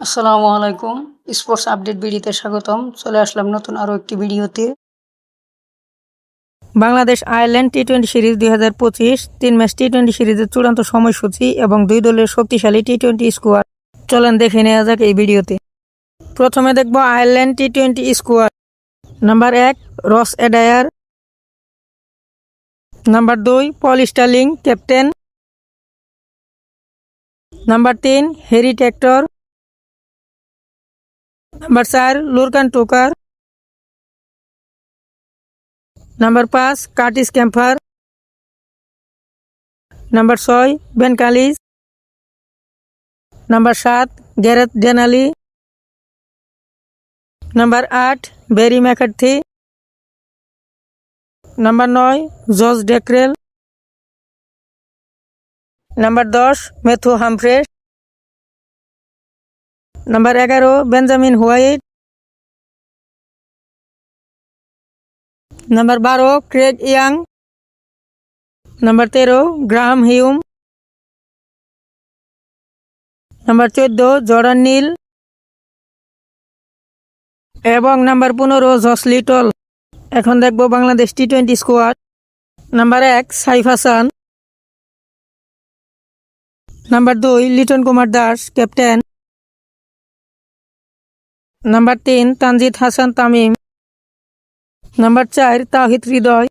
আসসালামু আলাইকুম। Sports update ভিডিওতে স্বাগতম। চলে আসলাম নতুন আরও একটি ভিডিওতে। Bangladesh Ireland T twenty series দুই হাজার পঁচিশ, তিন ম্যাচ টি টোয়েন্টি সিরিজের চূড়ান্ত সময়সূচি এবং দুই দলের শক্তিশালী টি টোয়েন্টি স্কোয়াড। চলেন দেখে নেওয়া যাক এই ভিডিওতে। প্রথমে দেখব Ireland T twenty squad. Number এক, রস এডায়ার। নাম্বার দুই, পল স্টার্লিং, ক্যাপ্টেন। নাম্বার তিন হেরি টেক্টর। নাম্বার চার লুরকান টোকার নাম্বার পাঁচ কার্টিস ক্যাম্পার নাম্বার ছয় বেন কালিস নাম্বার সাত গ্যারেথ ডেনালি নাম্বার আট বেরি ম্যাকার্থি নাম্বার নয় জর্জ ডেক্রেল নাম্বার দশ মেথু হামফ্রেস নাম্বার এগারো বেঞ্জামিন হোয়াইট নাম্বার বারো ক্রেগ ইয়াং নাম্বার তেরো গ্রাহাম হিউম নাম্বার চোদ্দ জর্ডান নীল এবং নাম্বার পনেরো জস লিটল এখন দেখব Bangladesh T twenty squad number এক সাইফ হাসান নাম্বার দুই লিটন কুমার দাস ক্যাপ্টেন নাম্বার তিন, তানজিদ হাসান তামিম। নাম্বার চার, তাহিদ হৃদয়।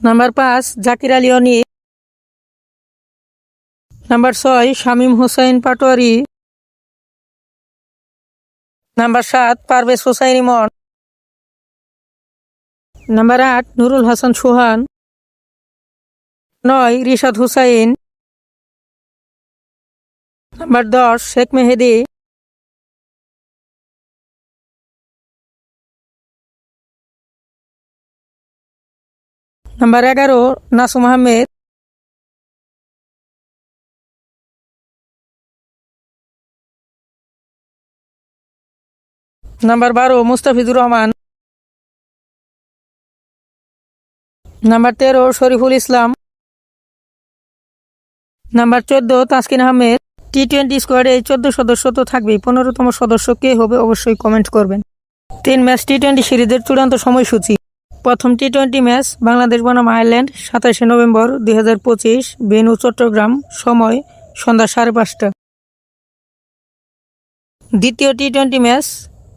নাম্বার পাঁচ, জাকির আলী অনি নাম্বার ছয়, শামীম হোসাইন পাটোয়ারি। নাম্বার সাত, পারভেজ হোসাইন ইমন। নাম্বার আট নুরুল হাসান সোহান নয় রিশাদ হুসাইন নাম্বার দশ শেখ মেহেদি নাম্বার এগারো নাসুম আহমেদ নাম্বার বারো মুস্তাফিজুর রহমান নাম্বার তেরো, শরীফুল ইসলাম। নাম্বার চোদ্দ, তাসকিন আহমেদ। টি টোয়েন্টি স্কোয়াডে এই চোদ্দ সদস্য তো থাকবেই, পনেরোতম সদস্য কে হবে অবশ্যই কমেন্ট করবেন। তিন ম্যাচ টি টোয়েন্টি সিরিজের চূড়ান্ত সময়সূচি। প্রথম টি টোয়েন্টি ম্যাচ বাংলাদেশ বনাম আয়ারল্যান্ড, সাতাশে নভেম্বর দুই হাজার পঁচিশ বেনু চট্টগ্রাম, সময় সন্ধ্যা সাড়ে পাঁচটা। দ্বিতীয় টি টোয়েন্টি ম্যাচ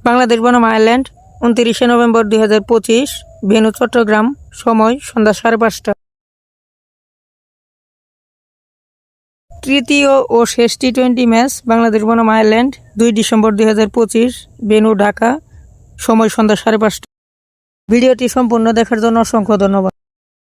বাংলাদেশ বনাম আয়ারল্যান্ড উনত্রিশে নভেম্বর দুই হাজার পঁচিশ বেনু চট্টগ্রাম, সময় সন্ধ্যা সাড়ে পাঁচটা। তৃতীয় ও শেষ টি টোয়েন্টি ম্যাচ বাংলাদেশ বনাম আয়ারল্যান্ড, দুই ডিসেম্বর দুই হাজার পঁচিশ বেনু ঢাকা, সময় সন্ধ্যা সাড়ে পাঁচটা। ভিডিওটি সম্পূর্ণ দেখার জন্য অসংখ্য ধন্যবাদ।